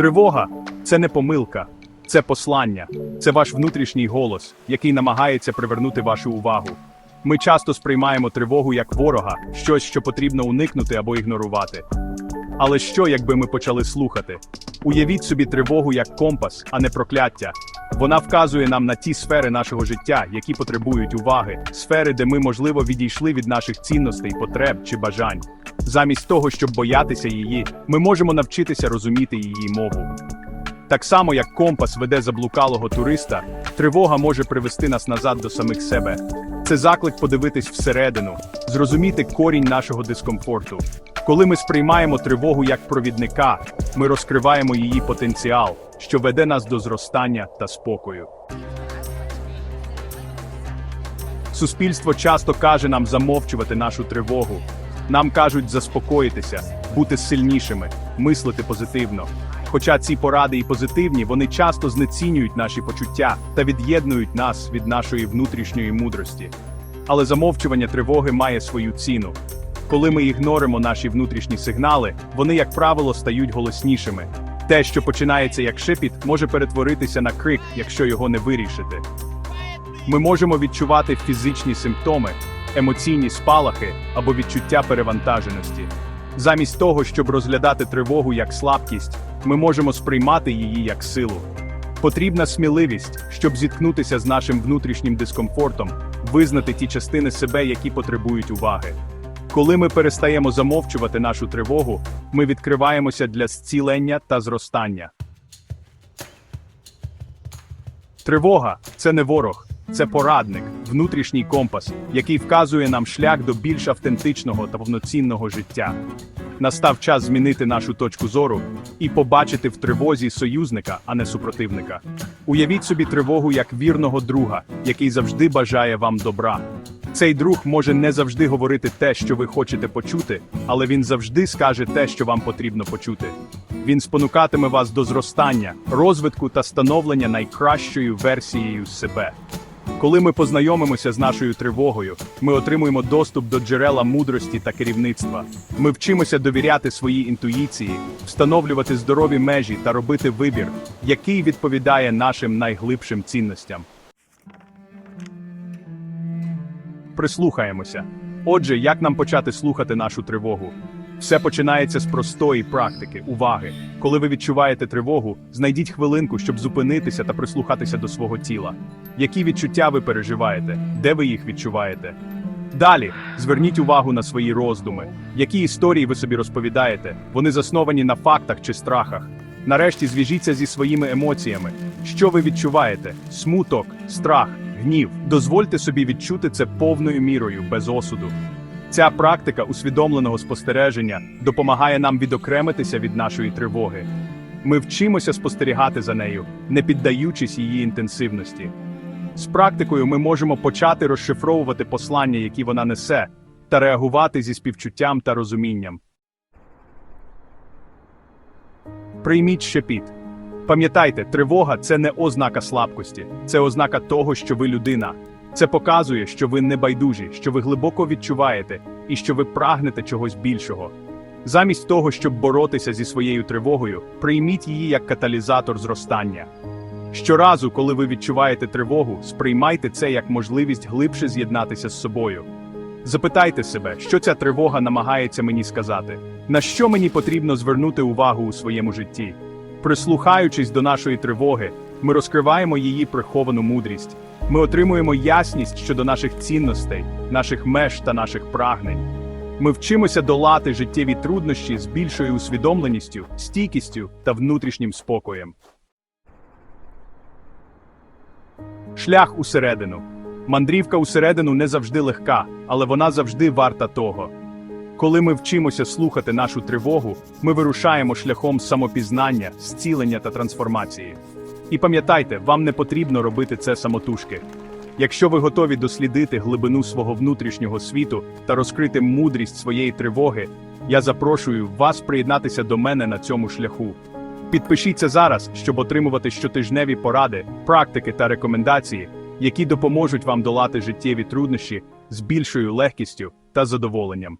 Тривога це не помилка, це послання, це ваш внутрішній голос, який намагається привернути вашу увагу. Ми часто сприймаємо тривогу як ворога, щось, що потрібно уникнути або ігнорувати. Але що, якби ми почали слухати? Уявіть собі тривогу як компас, а не прокляття. Вона вказує нам на ті сфери нашого життя, які потребують уваги, сфери, де ми, можливо, відійшли від наших цінностей, потреб чи бажань. Замість того, щоб боятися її, ми можемо навчитися розуміти її мову. Так само, як компас веде заблукалого туриста, тривога може привести нас назад до самих себе. Це заклик подивитись всередину, зрозуміти корінь нашого дискомфорту. Коли ми сприймаємо тривогу як провідника, ми розкриваємо її потенціал, що веде нас до зростання та спокою. Суспільство часто каже нам замовчувати нашу тривогу. Нам кажуть заспокоїтися, бути сильнішими, мислити позитивно. Хоча ці поради і позитивні, вони часто знецінюють наші почуття та від'єднують нас від нашої внутрішньої мудрості. Але замовчування тривоги має свою ціну. Коли ми ігноримо наші внутрішні сигнали, вони, як правило, стають голоснішими. Те, що починається як шепіт, може перетворитися на крик, якщо його не вирішити. Ми можемо відчувати фізичні симптоми, емоційні спалахи або відчуття перевантаженості. Замість того, щоб розглядати тривогу як слабкість, ми можемо сприймати її як силу. Потрібна сміливість, щоб зіткнутися з нашим внутрішнім дискомфортом, визнати ті частини себе, які потребують уваги. Коли ми перестаємо замовчувати нашу тривогу, ми відкриваємося для зцілення та зростання. Тривога це не ворог, це порадник, внутрішній компас, який вказує нам шлях до більш автентичного та повноцінного життя. Настав час змінити нашу точку зору і побачити в тривозі союзника, а не супротивника. Уявіть собі тривогу як вірного друга, який завжди бажає вам добра. Цей друг може не завжди говорити те, що ви хочете почути, але він завжди скаже те, що вам потрібно почути. Він спонукатиме вас до зростання, розвитку та становлення найкращою версією себе. Коли ми познайомимося з нашою тривогою, ми отримуємо доступ до джерела мудрості та керівництва. Ми вчимося довіряти своїй інтуїції, встановлювати здорові межі та робити вибір, який відповідає нашим найглибшим цінностям. Прислухаємося. Отже, як нам почати слухати нашу тривогу? Все починається з простої практики, уваги. Коли ви відчуваєте тривогу, знайдіть хвилинку, щоб зупинитися та прислухатися до свого тіла. Які відчуття ви переживаєте? Де ви їх відчуваєте? Далі зверніть увагу на свої роздуми. Які історії ви собі розповідаєте? Вони засновані на фактах чи страхах. Нарешті зв'яжіться зі своїми емоціями. Що ви відчуваєте? Смуток, страх, гнів. Дозвольте собі відчути це повною мірою, без осуду. Ця практика усвідомленого спостереження допомагає нам відокремитися від нашої тривоги. Ми вчимося спостерігати за нею, не піддаючись її інтенсивності. З практикою ми можемо почати розшифровувати послання, які вона несе, та реагувати зі співчуттям та розумінням. Прийміть щепіт. Пам'ятайте, тривога це не ознака слабкості, це ознака того, що ви людина. Це показує, що ви не байдужі, що ви глибоко відчуваєте і що ви прагнете чогось більшого. Замість того, щоб боротися зі своєю тривогою, прийміть її як каталізатор зростання. Щоразу, коли ви відчуваєте тривогу, сприймайте це як можливість глибше з'єднатися з собою. Запитайте себе, що ця тривога намагається мені сказати, на що мені потрібно звернути увагу у своєму житті. Прислухаючись до нашої тривоги, ми розкриваємо її приховану мудрість. Ми отримуємо ясність щодо наших цінностей, наших меж та наших прагнень. Ми вчимося долати життєві труднощі з більшою усвідомленістю, стійкістю та внутрішнім спокоєм. Шлях усередину. Мандрівка усередину не завжди легка, але вона завжди варта того. Коли ми вчимося слухати нашу тривогу, ми вирушаємо шляхом самопізнання, зцілення та трансформації. І пам'ятайте, вам не потрібно робити це самотужки. Якщо ви готові дослідити глибину свого внутрішнього світу та розкрити мудрість своєї тривоги, я запрошую вас приєднатися до мене на цьому шляху. Підпишіться зараз, щоб отримувати щотижневі поради, практики та рекомендації, які допоможуть вам долати життєві труднощі з більшою легкістю та задоволенням.